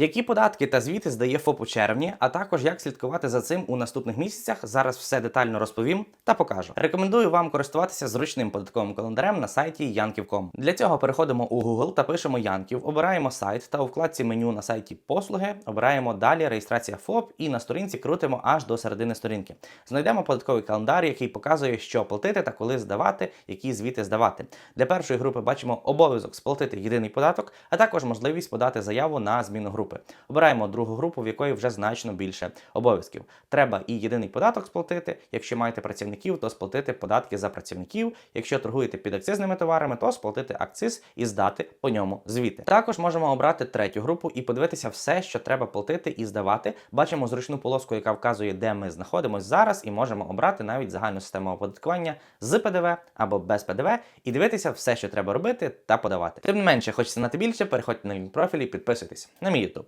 Які податки та звіти здає ФОП у червні, а також як слідкувати за цим у наступних місяцях. Зараз все детально розповім та покажу. Рекомендую вам користуватися зручним податковим календарем на сайті Yankів.com. Для цього переходимо у Google та пишемо Янків, обираємо сайт та у вкладці меню на сайті Послуги обираємо далі реєстрація ФОП і на сторінці крутимо аж до середини сторінки. Знайдемо податковий календар, який показує, що платити та коли здавати, які звіти здавати. Для першої групи бачимо обов'язок сплатити єдиний податок, а також можливість подати заяву на зміну групи. Обираємо другу групу, в якої вже значно більше обов'язків. Треба і єдиний податок сплатити. Якщо маєте працівників, то сплатити податки за працівників. Якщо торгуєте під акцизними товарами, то сплатити акциз і здати по ньому звіти. Також можемо обрати третю групу і подивитися все, що треба платити і здавати. Бачимо зручну полоску, яка вказує, де ми знаходимося зараз, і можемо обрати навіть загальну систему оподаткування з ПДВ або без ПДВ, і дивитися все, що треба робити та подавати. Тим не менше, хочеться знати більше, переходьте на мій профіль і підписуйтесь на мій YouTube.